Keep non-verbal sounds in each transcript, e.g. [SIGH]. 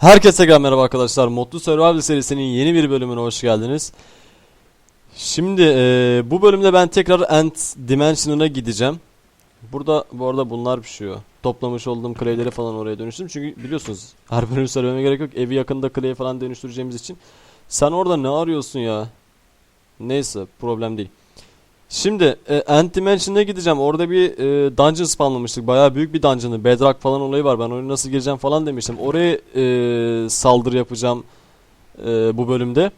Herkese merhaba arkadaşlar. Modlu Survival serisinin yeni bir bölümüne hoş geldiniz. Şimdi eee, bu bölümde ben tekrar Ant Dimension'a gideceğim. Burada bu arada bunlar pişiyor. Toplamış olduğum clay'leri falan oraya dönüştüm. Çünkü biliyorsunuz [LAUGHS] her bölümü söylememe gerek yok. Evi yakında clay falan dönüştüreceğimiz için. Sen orada ne arıyorsun ya? Neyse problem değil. Şimdi e, Ant Dimension'a gideceğim. Orada bir e, dungeon spamlamıştık. Bayağı büyük bir dungeon'ı. Bedrock falan olayı var. Ben oraya nasıl gireceğim falan demiştim. Oraya e, saldırı yapacağım e, bu bölümde.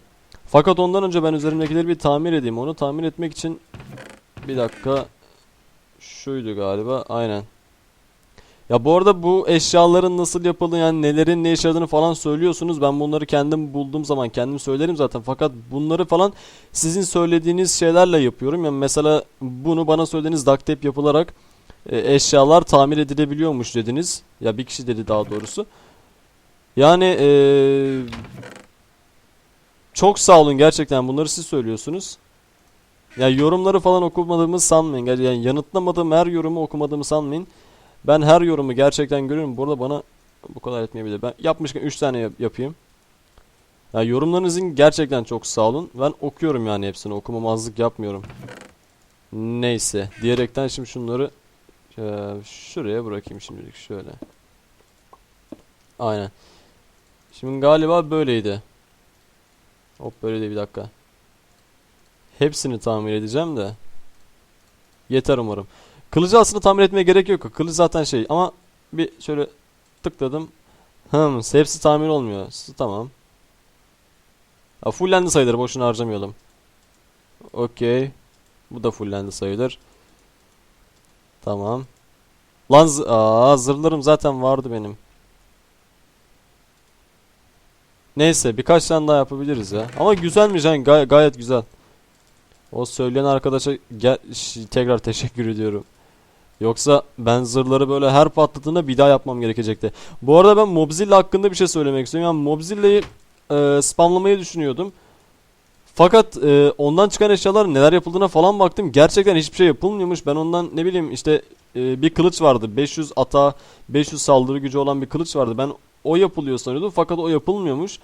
Fakat ondan önce ben üzerimdekileri bir tamir edeyim. Onu tamir etmek için bir dakika şuydu galiba. Aynen. Ya bu arada bu eşyaların nasıl yapıldığını yani nelerin ne işe falan söylüyorsunuz. Ben bunları kendim bulduğum zaman kendim söylerim zaten. Fakat bunları falan sizin söylediğiniz şeylerle yapıyorum. Yani mesela bunu bana söylediğiniz duct tape yapılarak e, eşyalar tamir edilebiliyormuş dediniz. Ya bir kişi dedi daha doğrusu. Yani e, çok sağ olun gerçekten bunları siz söylüyorsunuz. Ya yorumları falan okumadığımı sanmayın. Yani yanıtlamadığım her yorumu okumadığımı sanmayın. Ben her yorumu gerçekten görüyorum. Bu arada bana bu kadar etmeyebilir. Ben yapmışken 3 tane yap- yapayım. Ya yorumlarınızın gerçekten çok sağ olun. Ben okuyorum yani hepsini. Okumamazlık yapmıyorum. Neyse. Diyerekten şimdi şunları eee, şuraya bırakayım şimdilik şöyle. Aynen. Şimdi galiba böyleydi. Hop böyle bir dakika. Hepsini tamir edeceğim de. Yeter umarım. Kılıcı aslında tamir etmeye gerek yok. Kılıç zaten şey ama bir şöyle tıkladım. Hım, hepsi tamir olmuyor. Tamam. Ha, fullendi sayılır. Boşuna harcamayalım. Okey. Bu da fullendi sayılır. Tamam. Lan Aa, zırhlarım zaten vardı benim. Neyse birkaç tane daha yapabiliriz ya. Ama güzelmiş yani gay- gayet güzel. O söyleyen arkadaşa tekrar teşekkür ediyorum. Yoksa ben zırhları böyle her patladığında bir daha yapmam gerekecekti. Bu arada ben Mobzilla hakkında bir şey söylemek istiyorum. Yani Mobzilla'yı e, spamlamayı düşünüyordum. Fakat e, ondan çıkan eşyalar neler yapıldığına falan baktım. Gerçekten hiçbir şey yapılmıyormuş. Ben ondan ne bileyim işte e, bir kılıç vardı. 500 ata 500 saldırı gücü olan bir kılıç vardı. Ben o yapılıyor sanıyordum. Fakat o yapılmıyormuş.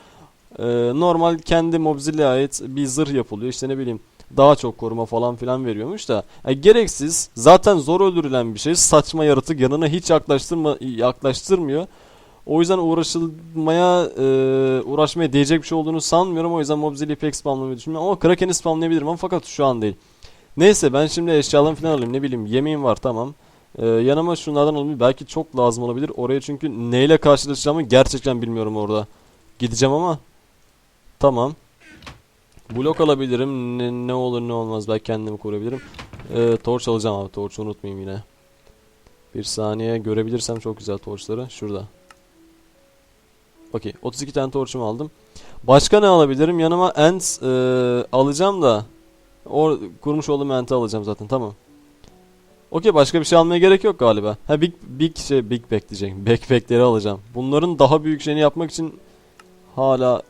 E, normal kendi Mobzilla'ya ait bir zırh yapılıyor. İşte ne bileyim daha çok koruma falan filan veriyormuş da. Yani gereksiz. Zaten zor öldürülen bir şey. Saçma yaratık yanına hiç yaklaştırma yaklaştırmıyor. O yüzden uğraşılmaya e, uğraşmaya değecek bir şey olduğunu sanmıyorum. O yüzden Mobzilla'yı pek spamlamayı düşünmüyorum. Ama Kraken'i spamlayabilirim ama fakat şu an değil. Neyse ben şimdi eşyalarımı falan alayım. Ne bileyim yemeğim var tamam. E, yanıma şunlardan alayım. Belki çok lazım olabilir. Oraya çünkü neyle karşılaşacağımı gerçekten bilmiyorum orada. Gideceğim ama. Tamam. Blok alabilirim. Ne, ne olur ne olmaz. Belki kendimi koruyabilirim. Ee, torç alacağım abi. Torçu unutmayayım yine. Bir saniye görebilirsem çok güzel torçları. Şurada. Okey. 32 tane torçumu aldım. Başka ne alabilirim? Yanıma ant e, alacağım da. O kurmuş olduğum ant'i alacağım zaten. Tamam. Okey başka bir şey almaya gerek yok galiba. Ha big big şey big back diyecektim. Backpack'leri alacağım. Bunların daha büyük şeyini yapmak için hala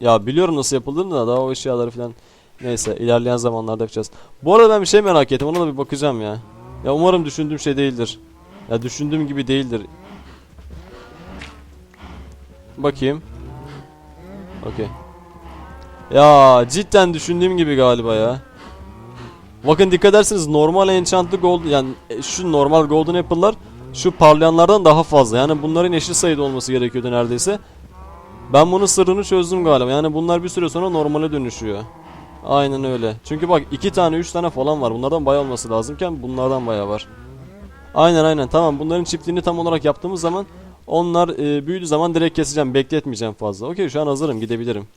ya biliyorum nasıl yapıldığını da daha o eşyaları falan neyse ilerleyen zamanlarda yapacağız. Bu arada ben bir şey merak ettim ona da bir bakacağım ya. Ya umarım düşündüğüm şey değildir. Ya düşündüğüm gibi değildir. Bakayım. Okey. Ya cidden düşündüğüm gibi galiba ya. Bakın dikkat ederseniz normal enchantlı gold yani şu normal golden apple'lar şu parlayanlardan daha fazla. Yani bunların eşit sayıda olması gerekiyordu neredeyse. Ben bunun sırrını çözdüm galiba. Yani bunlar bir süre sonra normale dönüşüyor. Aynen öyle. Çünkü bak iki tane üç tane falan var. Bunlardan bayağı olması lazımken bunlardan bayağı var. Aynen aynen tamam bunların çiftliğini tam olarak yaptığımız zaman onlar e, büyüdüğü zaman direkt keseceğim. Bekletmeyeceğim fazla. Okey şu an hazırım gidebilirim.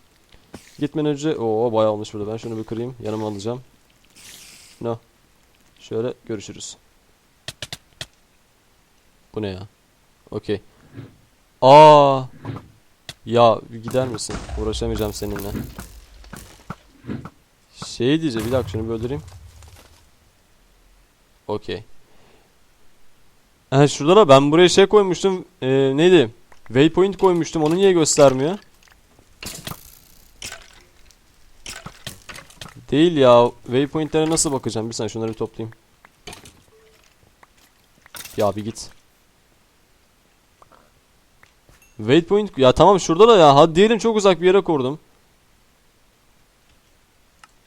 Gitmeden önce o bayağı olmuş burada. Ben şunu bir kırayım. Yanıma alacağım. No. Şöyle görüşürüz. Bu ne ya? Okey. Aa. Ya gider misin? Uğraşamayacağım seninle. Şey diyeceğim bir dakika şunu bir öldüreyim. Okey. Ha şurada da ben buraya şey koymuştum. Ee, neydi? Waypoint koymuştum. Onu niye göstermiyor? Değil ya. Waypointlere nasıl bakacağım? Bir saniye şunları bir toplayayım. Ya bir git. Waypoint ya tamam şurada da ya hadi diyelim çok uzak bir yere kurdum.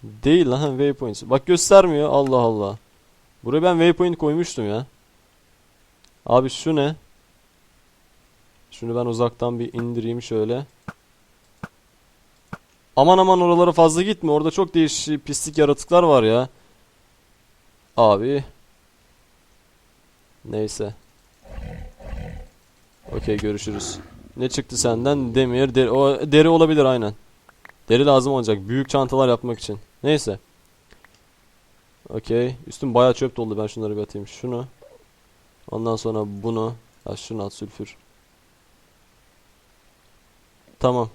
Değil lan waypoint. Bak göstermiyor. Allah Allah. Buraya ben waypoint koymuştum ya. Abi şu ne? Şunu ben uzaktan bir indireyim şöyle. Aman aman oralara fazla gitme. Orada çok değişik pislik yaratıklar var ya. Abi. Neyse. Okey görüşürüz. Ne çıktı senden? Demir, deri. O deri olabilir aynen. Deri lazım olacak. Büyük çantalar yapmak için. Neyse. Okey. Üstüm bayağı çöp doldu. Ben şunları bir atayım. Şunu. Ondan sonra bunu. Ha şunu at sülfür. Tamam.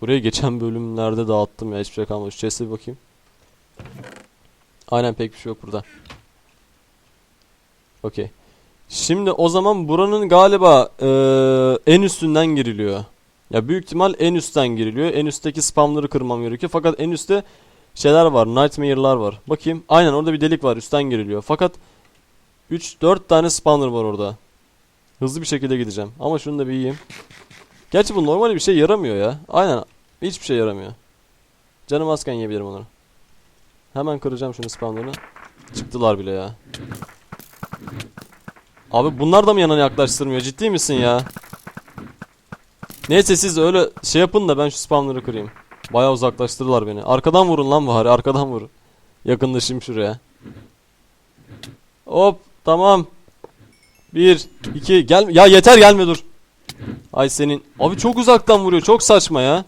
Burayı geçen bölümlerde dağıttım ya. Hiçbir şey kalmamış. Chest'e bir bakayım. Aynen pek bir şey yok burada. Okey. Şimdi o zaman buranın galiba eee, en üstünden giriliyor. Ya büyük ihtimal en üstten giriliyor. En üstteki spamları kırmam gerekiyor. Fakat en üstte şeyler var. Nightmare'lar var. Bakayım. Aynen orada bir delik var. Üstten giriliyor. Fakat 3-4 tane spawner var orada. Hızlı bir şekilde gideceğim. Ama şunu da bir yiyeyim. Gerçi bu normal bir şey yaramıyor ya. Aynen. Hiçbir şey yaramıyor. Canım azken yiyebilirim onları. Hemen kıracağım şunu spawner'ını. Çıktılar bile ya. Abi bunlar da mı yanına yaklaştırmıyor? Ciddi misin ya? Neyse siz öyle şey yapın da ben şu spamları kırayım. Bayağı uzaklaştırdılar beni. Arkadan vurun lan bari arkadan vurun. Yakınlaşayım şuraya. Hop tamam. Bir, iki, gel ya yeter gelme dur. Ay senin. Abi çok uzaktan vuruyor. Çok saçma ya.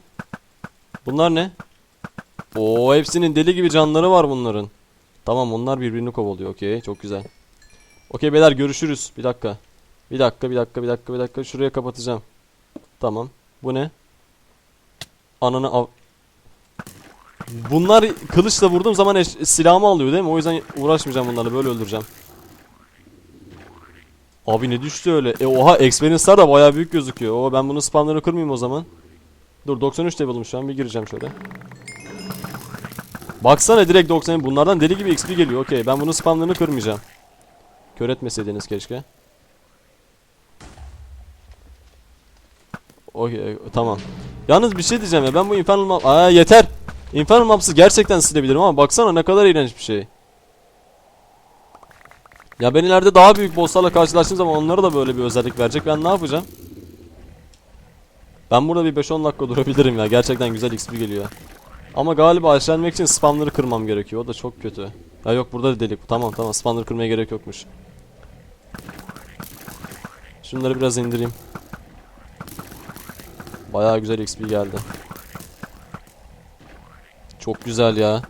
Bunlar ne? Oo hepsinin deli gibi canları var bunların. Tamam onlar birbirini kovalıyor. Okey çok güzel. Okey beyler görüşürüz. Bir dakika. Bir dakika bir dakika bir dakika bir dakika. Şuraya kapatacağım. Tamam. Bu ne? Ananı av... Bunlar kılıçla vurduğum zaman silahımı alıyor değil mi? O yüzden uğraşmayacağım bunlarla. Böyle öldüreceğim. Abi ne düştü öyle? E oha experience'lar da bayağı büyük gözüküyor. Oo ben bunun spamlarını kırmayayım o zaman. Dur 93 level'ım şu an. Bir gireceğim şöyle. Baksana direkt 90. Bunlardan deli gibi XP geliyor. Okey ben bunun spamlarını kırmayacağım. Kör etmeseydiniz keşke. Okey tamam. Yalnız bir şey diyeceğim ya ben bu Infernal Map... Aa yeter. Infernal Maps'ı gerçekten silebilirim ama baksana ne kadar iğrenç bir şey. Ya ben ileride daha büyük bosslarla karşılaştığım zaman onlara da böyle bir özellik verecek. Ben ne yapacağım? Ben burada bir 5-10 dakika durabilirim ya. Gerçekten güzel XP geliyor. Ama galiba aşağı için spamları kırmam gerekiyor. O da çok kötü. Ya yok burada da delik. Tamam tamam spamları kırmaya gerek yokmuş. Şunları biraz indireyim. Bayağı güzel XP geldi. Çok güzel ya.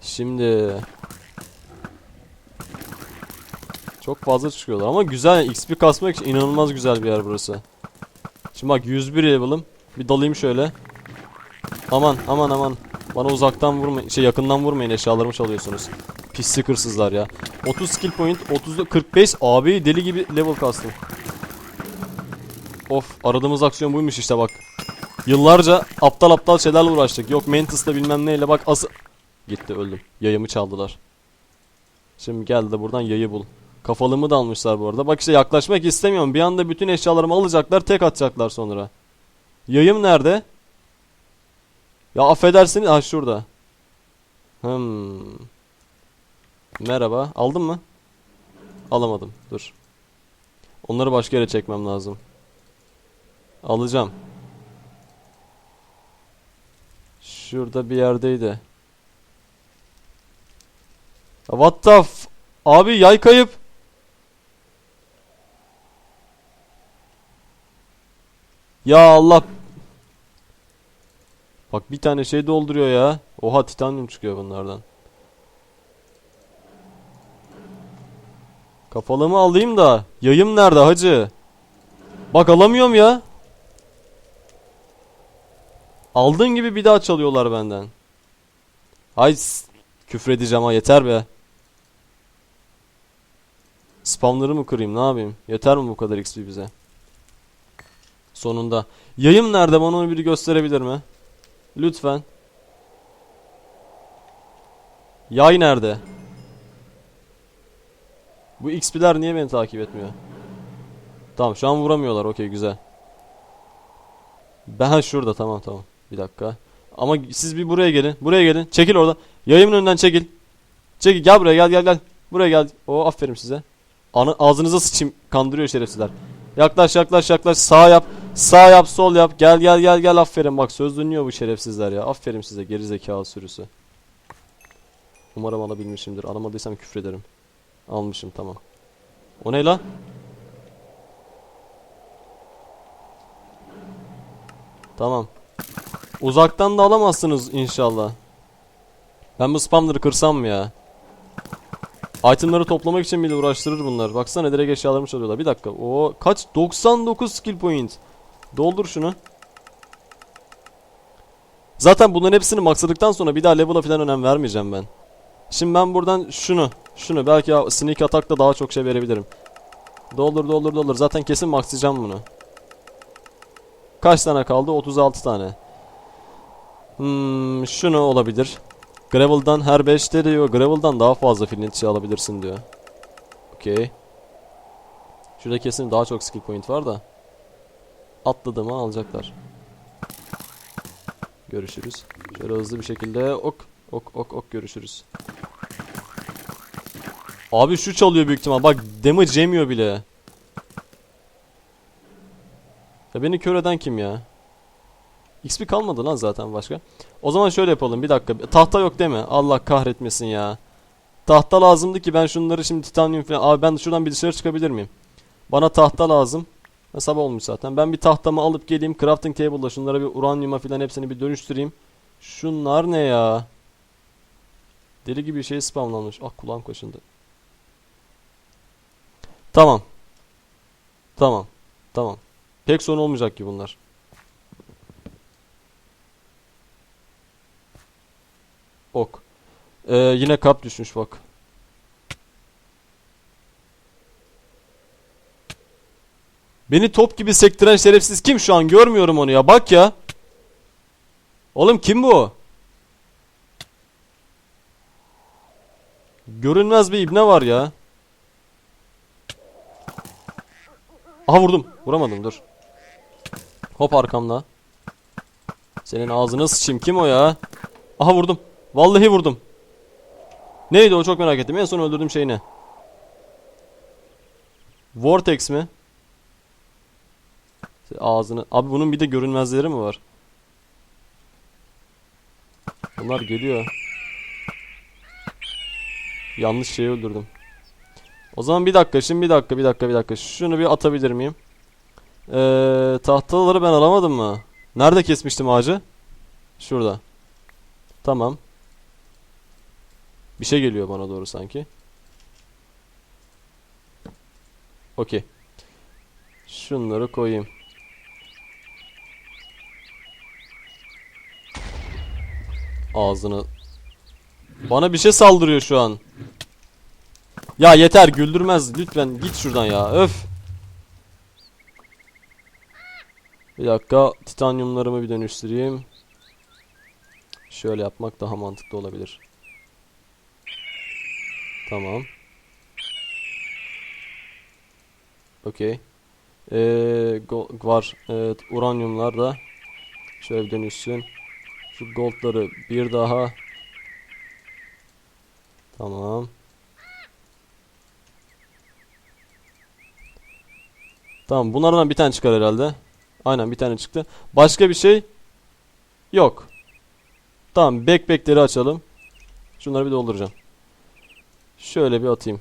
Şimdi çok fazla çıkıyorlar ama güzel XP kasmak için inanılmaz güzel bir yer burası. Şimdi bak 101 level'ım. Bir dalayım şöyle. Aman aman aman. Bana uzaktan vurmayın. Şey yakından vurmayın eşyalarımı çalıyorsunuz. Pislik hırsızlar ya. 30 skill point, 30 45 abi deli gibi level kastım. Of aradığımız aksiyon buymuş işte bak. Yıllarca aptal aptal şeylerle uğraştık. Yok Mantis'la bilmem neyle bak ası... Gitti öldüm. Yayımı çaldılar. Şimdi gel de buradan yayı bul. Kafalımı da almışlar bu arada. Bak işte yaklaşmak istemiyorum. Bir anda bütün eşyalarımı alacaklar tek atacaklar sonra. Yayım nerede? Ya affedersiniz. Ha şurada. Hmm. Merhaba. Aldın mı? Alamadım. Dur. Onları başka yere çekmem lazım. Alacağım. Şurada bir yerdeydi. What the f... Abi yay kayıp. Ya Allah. Bak bir tane şey dolduruyor ya. Oha titanyum çıkıyor bunlardan. Kafalımı alayım da. Yayım nerede hacı? Bak alamıyorum ya. Aldığın gibi bir daha çalıyorlar benden. Hay s- küfredeceğim ha yeter be. Spamları mı kırayım ne yapayım? Yeter mi bu kadar XP bize? Sonunda. Yayım nerede bana onu biri gösterebilir mi? Lütfen. Yay nerede? Bu XP'ler niye beni takip etmiyor? Tamam şu an vuramıyorlar. Okey güzel. Ben şurada tamam tamam. Bir dakika. Ama siz bir buraya gelin. Buraya gelin. Çekil orada. Yayımın önünden çekil. Çekil gel buraya gel gel gel. Buraya gel. O aferin size. Ana, ağzınıza sıçayım. Kandırıyor şerefsizler. Yaklaş yaklaş yaklaş. Sağ yap. Sağ yap sol yap. Gel gel gel gel aferin. Bak söz dinliyor bu şerefsizler ya. Aferin size geri zekalı sürüsü. Umarım alabilmişimdir. Alamadıysam küfrederim. Almışım tamam. O ne lan? Tamam. Uzaktan da alamazsınız inşallah. Ben bu spamları kırsam mı ya? Itemları toplamak için bile uğraştırır bunlar. Baksana direkt eşyalarımı çalıyorlar. Bir dakika. O kaç? 99 skill point. Doldur şunu. Zaten bunların hepsini maksadıktan sonra bir daha level'a falan önem vermeyeceğim ben. Şimdi ben buradan şunu, şunu belki sneak attack'ta daha çok şey verebilirim. Doldur doldur doldur. Zaten kesin maxlayacağım bunu. Kaç tane kaldı? 36 tane. Hmm, şunu olabilir. Gravel'dan her 5'te diyor. Gravel'dan daha fazla filinti alabilirsin diyor. Okey. Şurada kesin daha çok skill point var da. Atladığımı alacaklar. Görüşürüz. Şöyle hızlı bir şekilde ok ok ok ok görüşürüz. Abi şu çalıyor büyük ihtimal. Bak damage yemiyor bile. Ya beni kör eden kim ya? XP kalmadı lan zaten başka. O zaman şöyle yapalım bir dakika. Tahta yok değil mi? Allah kahretmesin ya. Tahta lazımdı ki ben şunları şimdi titanyum falan... Abi ben şuradan bir dışarı çıkabilir miyim? Bana tahta lazım. Ha, sabah olmuş zaten. Ben bir tahtamı alıp geleyim. Crafting table'da şunlara bir uranyuma falan hepsini bir dönüştüreyim. Şunlar ne ya? Deli gibi bir şey spamlanmış. Ah kulağım kaşındı. Tamam. Tamam. Tamam. Pek sorun olmayacak ki bunlar. Ok. Ee, yine kap düşmüş bak. Beni top gibi sektiren şerefsiz kim şu an? Görmüyorum onu ya. Bak ya. Oğlum kim bu? Görünmez bir ibne var ya. Aha vurdum. Vuramadım dur. Hop arkamda. Senin ağzını sıçayım. Kim o ya? Aha vurdum. Vallahi vurdum. Neydi o çok merak ettim. En son öldürdüğüm şey ne? Vortex mi? Ağzını. Abi bunun bir de görünmezleri mi var? Bunlar geliyor. Yanlış şeyi öldürdüm. O zaman bir dakika şimdi bir dakika bir dakika bir dakika. Şunu bir atabilir miyim? Ee, tahtaları ben alamadım mı? Nerede kesmiştim ağacı? Şurada. Tamam. Bir şey geliyor bana doğru sanki. Okey. Şunları koyayım. Ağzını. Bana bir şey saldırıyor şu an. Ya yeter güldürmez lütfen git şuradan ya öf. Bir dakika titanyumlarımı bir dönüştüreyim. Şöyle yapmak daha mantıklı olabilir. Tamam. Okey. Ee, var. Evet, uranyumlar da şöyle bir dönüşsün. Şu goldları bir daha. Tamam. Tamam bunlardan bir tane çıkar herhalde. Aynen bir tane çıktı. Başka bir şey yok. Tamam backpack'leri açalım. Şunları bir dolduracağım. Şöyle bir atayım.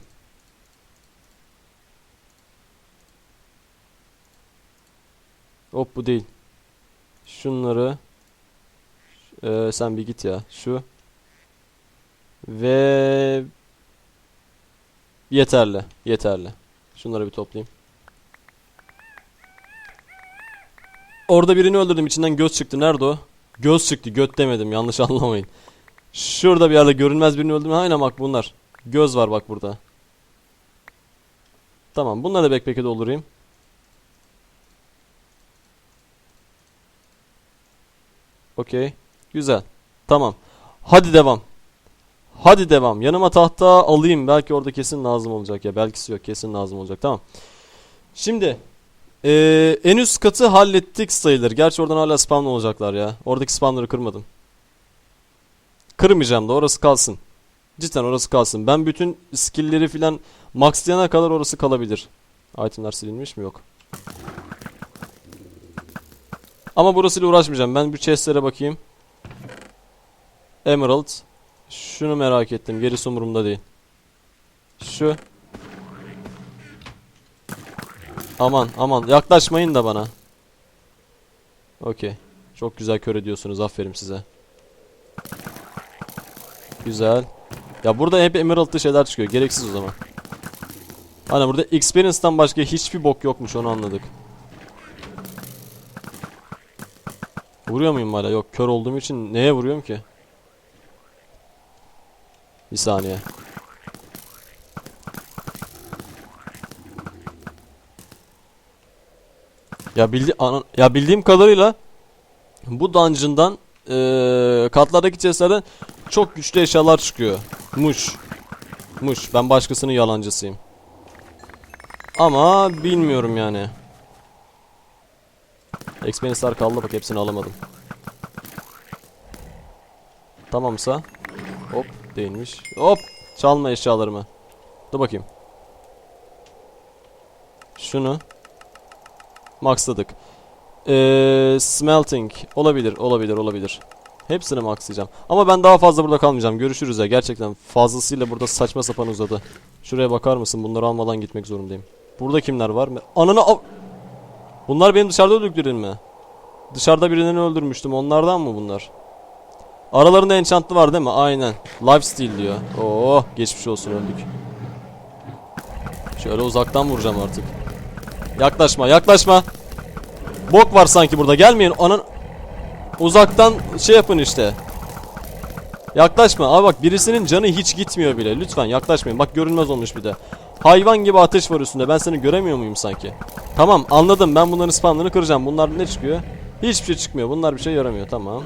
Hop bu değil. Şunları Ee, sen bir git ya. Şu ve yeterli. Yeterli. Şunları bir toplayayım. Orada birini öldürdüm. içinden göz çıktı. Nerede o? Göz çıktı. Göt demedim. Yanlış [LAUGHS] anlamayın. Şurada bir yerde görünmez birini öldürdüm. Aynen bak bunlar. Göz var bak burada. Tamam. Bunları da backpack'e doldurayım. Okey. Güzel. Tamam. Hadi devam. Hadi devam. Yanıma tahta alayım. Belki orada kesin lazım olacak ya. Belkisi yok. Kesin lazım olacak. Tamam. Şimdi Ee, en üst katı hallettik sayılır. Gerçi oradan hala spawn olacaklar ya. Oradaki spawnları kırmadım. Kırmayacağım da orası kalsın. Cidden orası kalsın. Ben bütün skill'leri filan maxlayana kadar orası kalabilir. Itemler silinmiş mi? Yok. Ama burasıyla uğraşmayacağım. Ben bir chestlere bakayım. Emerald. Şunu merak ettim. Gerisi umurumda değil. Şu. Aman aman yaklaşmayın da bana. Okey. Çok güzel kör ediyorsunuz. Aferin size. Güzel. Ya burada hep emerald'lı şeyler çıkıyor. Gereksiz o zaman. Hani burada experience'dan başka hiçbir bok yokmuş onu anladık. Vuruyor muyum hala? Yok kör olduğum için neye vuruyorum ki? Bir saniye. Ya bildi ana- ya bildiğim kadarıyla bu dungeon'dan eee katlardaki chestlerden çok güçlü eşyalar çıkıyor. Muş. Muş. Ben başkasının yalancısıyım. Ama bilmiyorum yani. Experience'lar kaldı bak hepsini alamadım. Tamamsa. Değilmiş. Hop çalma eşyalarımı. Dur bakayım. Şunu maxladık. Ee, smelting olabilir, olabilir, olabilir. Hepsini maxlayacağım. Ama ben daha fazla burada kalmayacağım. Görüşürüz ya. Gerçekten fazlasıyla burada saçma sapan uzadı. Şuraya bakar mısın? Bunları almadan gitmek zorundayım. Burada kimler var? Ananı av... Bunlar benim dışarıda öldüklerim mi? Dışarıda birini öldürmüştüm. Onlardan mı bunlar? Aralarında enchantlı var değil mi? Aynen. Lifesteal diyor. Oo, geçmiş olsun öldük. Şöyle uzaktan vuracağım artık. Yaklaşma, yaklaşma. Bok var sanki burada. Gelmeyin. Anan uzaktan şey yapın işte. Yaklaşma. Abi bak birisinin canı hiç gitmiyor bile. Lütfen yaklaşmayın. Bak görünmez olmuş bir de. Hayvan gibi ateş var üstünde. Ben seni göremiyor muyum sanki? Tamam anladım. Ben bunların spamlarını kıracağım. Bunlar ne çıkıyor? Hiçbir şey çıkmıyor. Bunlar bir şey yaramıyor. Tamam.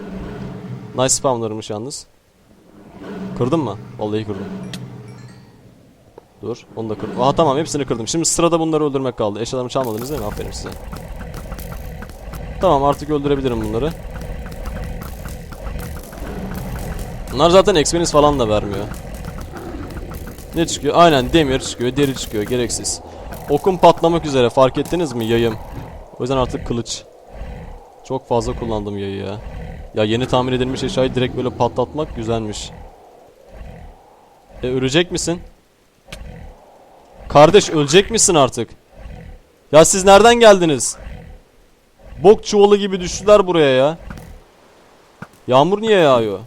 Nice spamlarmış yalnız. Kırdın mı? Vallahi kırdım. Dur. Onu da kırdım. Aha tamam hepsini kırdım. Şimdi sırada bunları öldürmek kaldı. Eşyalarımı çalmadınız değil mi? Aferin size. Tamam artık öldürebilirim bunları. Bunlar zaten experience falan da vermiyor. Ne çıkıyor? Aynen demir çıkıyor, deri çıkıyor. Gereksiz. Okum patlamak üzere. Fark ettiniz mi? Yayım. O yüzden artık kılıç. Çok fazla kullandım yayı ya. Ya yeni tamir edilmiş eşyayı direkt böyle patlatmak güzelmiş. E ölecek misin? Kardeş ölecek misin artık? Ya siz nereden geldiniz? Bok çuvalı gibi düştüler buraya ya. Yağmur niye yağıyor?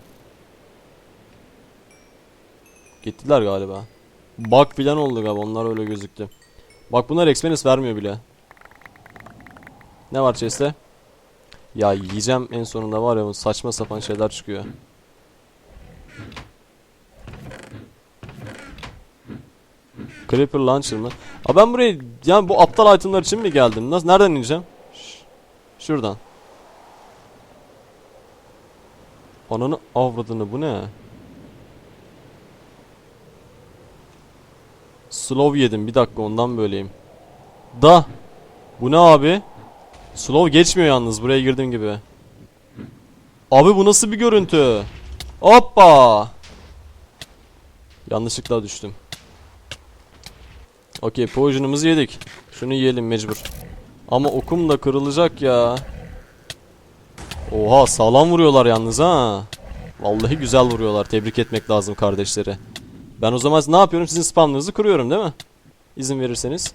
Gittiler galiba. Bug filan oldu galiba onlar öyle gözüktü. Bak bunlar experience vermiyor bile. Ne var chest'te? Ya yiyeceğim en sonunda var ya saçma sapan şeyler çıkıyor. Creeper Launcher mı? Aa ben buraya yani bu aptal itemler için mi geldim? Nasıl nereden ineceğim? Şuradan. Ananı avradını bu ne? Slow yedim bir dakika ondan böyleyim. Da. Bu ne abi? Slow geçmiyor yalnız buraya girdiğim gibi. Abi bu nasıl bir görüntü? Hoppa. Yanlışlıkla düştüm. Okey potion'umuzu yedik. Şunu yiyelim mecbur. Ama okum da kırılacak ya. Oha sağlam vuruyorlar yalnız ha. Vallahi güzel vuruyorlar. Tebrik etmek lazım kardeşleri. Ben o zaman ne yapıyorum? Sizin spamlarınızı kırıyorum değil mi? İzin verirseniz.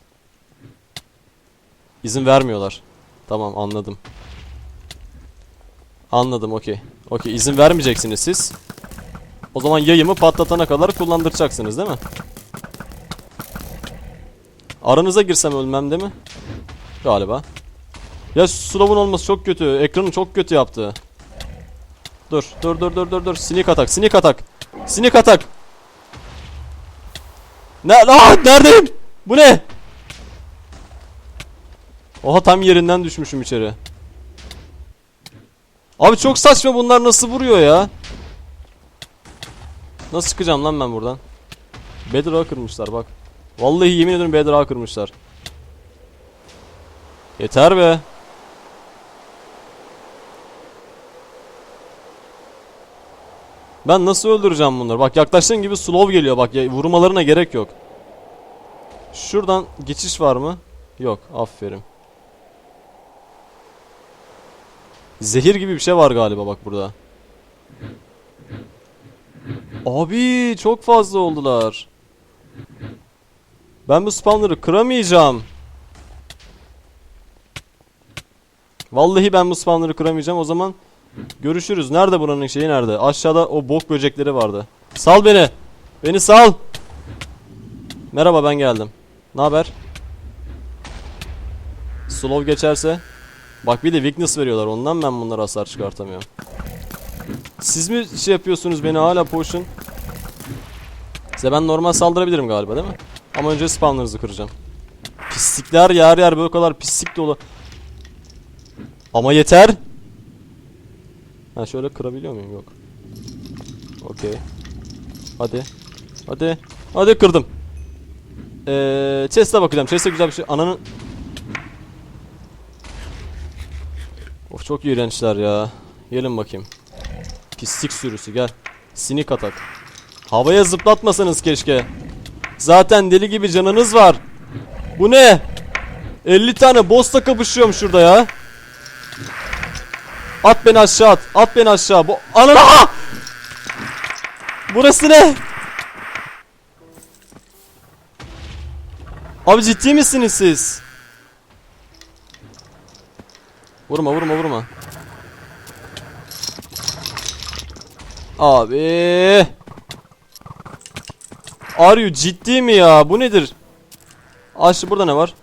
İzin vermiyorlar. Tamam anladım. Anladım okey. Okey izin vermeyeceksiniz siz. O zaman yayımı patlatana kadar kullandıracaksınız değil mi? Aranıza girsem ölmem değil mi? Galiba. Ya Slow'un olması çok kötü. Ekranı çok kötü yaptı. Dur, dur, dur, dur, dur, dur. Sneak atak, sneak atak. Sneak atak. Ne? Aa, neredeyim? Bu ne? Oha tam yerinden düşmüşüm içeri. Abi çok saçma bunlar nasıl vuruyor ya? Nasıl çıkacağım lan ben buradan? Bedrock'ı kırmışlar bak. Vallahi yemin ediyorum Bedrock'ı kırmışlar. Yeter be. Ben nasıl öldüreceğim bunları? Bak yaklaştığın gibi slow geliyor bak ya, vurmalarına gerek yok. Şuradan geçiş var mı? Yok aferin. Zehir gibi bir şey var galiba bak burada. Abi çok fazla oldular. Ben bu spawner'ı kıramayacağım. Vallahi ben bu spawner'ı kıramayacağım. O zaman görüşürüz. Nerede buranın şeyi nerede? Aşağıda o bok böcekleri vardı. Sal beni. Beni sal. Merhaba ben geldim. Ne haber? Slow geçerse. Bak bir de weakness veriyorlar. Ondan ben bunlara hasar çıkartamıyorum. Siz mi şey yapıyorsunuz beni hala potion? Size ben normal saldırabilirim galiba değil mi? Ama önce spawnlarınızı kıracağım. Pislikler yer yer böyle kadar pislik dolu. Ama yeter. Ha şöyle kırabiliyor muyum? Yok. Okey. Hadi. Hadi. Hadi kırdım. Eee chest'e bakacağım. Chest'e güzel bir şey. Ananın çok iğrençler ya. Gelin bakayım. Pislik sürüsü gel. Sinik atak. Havaya zıplatmasanız keşke. Zaten deli gibi canınız var. Bu ne? 50 tane boss'la kapışıyorum şurada ya. At beni aşağı at. At beni aşağı. Bu anana! Burası ne? Abi ciddi misiniz siz? Vurma vurma vurma. Abi. Are you ciddi mi ya? Bu nedir? Aşçı burada ne var?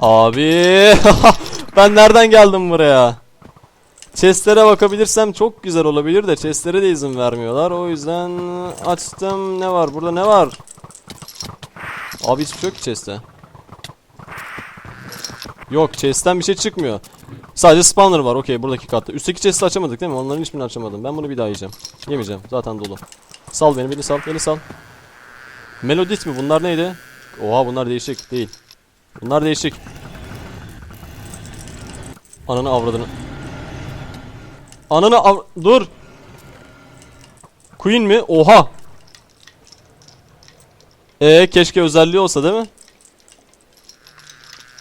Abi. [LAUGHS] ben nereden geldim buraya? Chestlere bakabilirsem çok güzel olabilir de chestlere de izin vermiyorlar. O yüzden açtım. Ne var? Burada ne var? Abi hiçbir şey yok chestte. Yok chest'ten bir şey çıkmıyor. Sadece spawner var okey buradaki katta. Üstteki chest'i açamadık değil mi? Onların hiçbirini açamadım. Ben bunu bir daha yiyeceğim. Yemeyeceğim. Zaten dolu. Sal beni beni sal beni sal. Melodit mi? Bunlar neydi? Oha bunlar değişik değil. Bunlar değişik. Ananı avradını. Ananı av... Dur. Queen mi? Oha. Ee keşke özelliği olsa değil mi?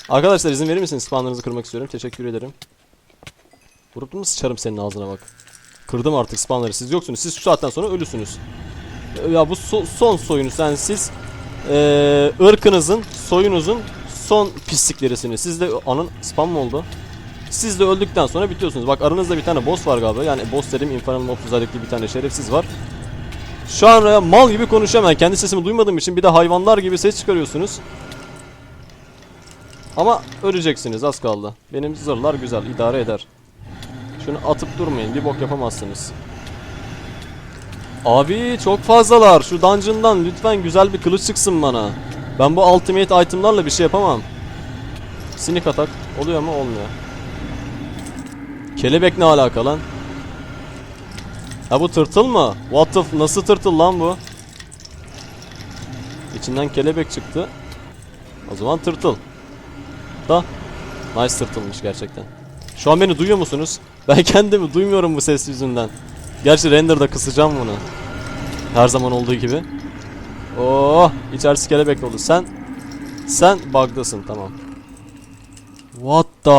Arkadaşlar izin verir misiniz? Spawnlarınızı kırmak istiyorum. Teşekkür ederim. Vurup mu sıçarım senin ağzına bak. Kırdım artık spawnları. Siz yoksunuz. Siz şu saatten sonra ölüsünüz. Ya bu so- son soyunuz. Yani siz ee, ırkınızın, soyunuzun son pisliklerisiniz. Siz de anın spam mı oldu? Siz de öldükten sonra bitiyorsunuz. Bak aranızda bir tane boss var galiba. Yani boss dedim Infernal Mob özellikle bir tane şerefsiz var. Şu an mal gibi konuşuyorum ben. Kendi sesimi duymadığım için bir de hayvanlar gibi ses çıkarıyorsunuz. Ama öleceksiniz az kaldı. Benim zırhlar güzel idare eder. Şunu atıp durmayın bir bok yapamazsınız. Abi çok fazlalar. Şu dungeon'dan lütfen güzel bir kılıç çıksın bana. Ben bu ultimate itemlarla bir şey yapamam. Sinik atak oluyor mu olmuyor. Kelebek ne alaka lan? Ha bu tırtıl mı? What the nasıl tırtıl lan bu? İçinden kelebek çıktı. O zaman tırtıl. Da nice tırtılmış gerçekten. Şu an beni duyuyor musunuz? [LAUGHS] Ben kendimi duymuyorum bu ses yüzünden. Gerçi renderda kısacağım bunu. Her zaman olduğu gibi. Oh, içerisi kelebek oldu. Sen sen bug'dasın tamam. What the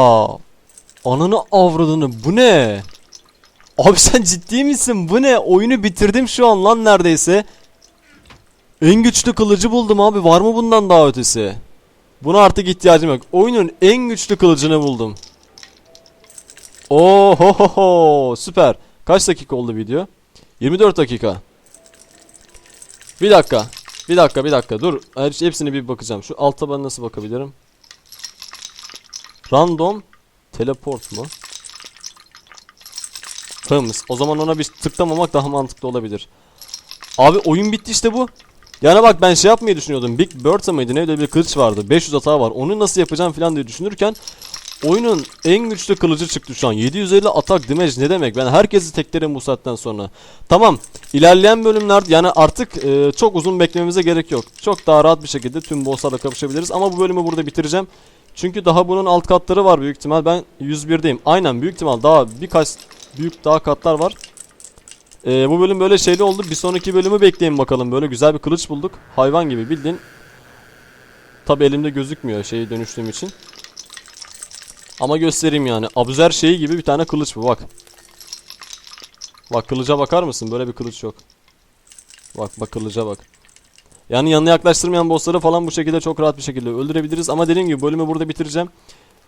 Ananı avradını bu ne? Abi sen ciddi misin? Bu ne? Oyunu bitirdim şu an lan neredeyse. En güçlü kılıcı buldum abi. Var mı bundan daha ötesi? Buna artık ihtiyacım yok. Oyunun en güçlü kılıcını buldum. Oo ho ho ho süper. Kaç dakika oldu video? 24 dakika. Bir dakika. Bir dakika bir dakika dur. Her hepsini bir bakacağım. Şu alt tabana nasıl bakabilirim? Random teleport mu? Hıms. O zaman ona bir tıklamamak daha mantıklı olabilir. Abi oyun bitti işte bu. Yani bak ben şey yapmayı düşünüyordum. Big Bertha mıydı ne öyle bir kılıç vardı. 500 hata var. Onu nasıl yapacağım falan diye düşünürken oyunun en güçlü kılıcı çıktı şu an. 750 atak damage ne demek? Ben herkesi teklerim bu saatten sonra. Tamam. İlerleyen bölümlerde yani artık e, çok uzun beklememize gerek yok. Çok daha rahat bir şekilde tüm bosslarla kapışabiliriz. Ama bu bölümü burada bitireceğim. Çünkü daha bunun alt katları var büyük ihtimal. Ben 101'deyim. Aynen büyük ihtimal daha birkaç büyük daha katlar var. Ee, bu bölüm böyle şeyli oldu. Bir sonraki bölümü bekleyin bakalım. Böyle güzel bir kılıç bulduk. Hayvan gibi bildiğin. Tabi elimde gözükmüyor şeyi dönüştüğüm için. Ama göstereyim yani. Abuzer şeyi gibi bir tane kılıç bu bak. Bak kılıca bakar mısın? Böyle bir kılıç yok. Bak bak kılıca bak. Yani yanına yaklaştırmayan bossları falan bu şekilde çok rahat bir şekilde öldürebiliriz. Ama dediğim gibi bölümü burada bitireceğim.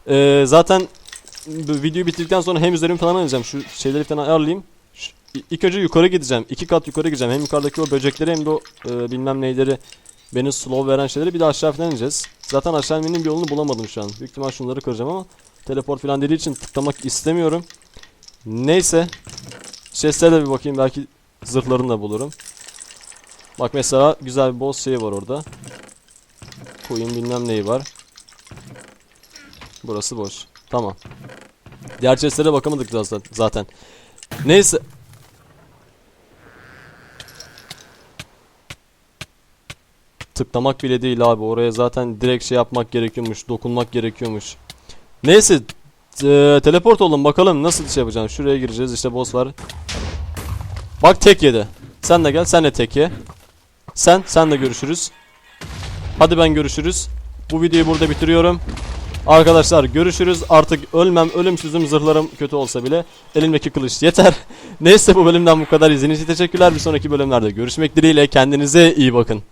Ee, zaten videoyu bitirdikten sonra hem üzerimi falan alacağım. Şu şeyleri falan ayarlayayım. İlk önce yukarı gideceğim. iki kat yukarı gideceğim. Hem yukarıdaki o böcekleri hem de o e, bilmem neyleri beni slow veren şeyleri bir de aşağı falan ineceğiz. Zaten aşağı inmenin bir yolunu bulamadım şu an. Büyük ihtimal şunları kıracağım ama teleport falan dediği için tıklamak istemiyorum. Neyse. Chest'e de bir bakayım belki zırhlarını da bulurum. Bak mesela güzel bir boss şeyi var orada. Queen bilmem neyi var. Burası boş. Tamam. Diğer chestlere bakamadık zaten. Neyse. Tıklamak bile değil abi. Oraya zaten direkt şey yapmak gerekiyormuş. Dokunmak gerekiyormuş. Neyse. Eee, teleport olalım bakalım nasıl şey yapacağım. Şuraya gireceğiz işte boss var. Bak tek yedi. Sen de gel sen de tek ye. Sen, sen de görüşürüz. Hadi ben görüşürüz. Bu videoyu burada bitiriyorum. Arkadaşlar görüşürüz. Artık ölmem, ölümsüzüm, zırhlarım kötü olsa bile elimdeki kılıç yeter. [LAUGHS] Neyse bu bölümden bu kadar. İzlediğiniz için teşekkürler. Bir sonraki bölümlerde görüşmek dileğiyle. Kendinize iyi bakın.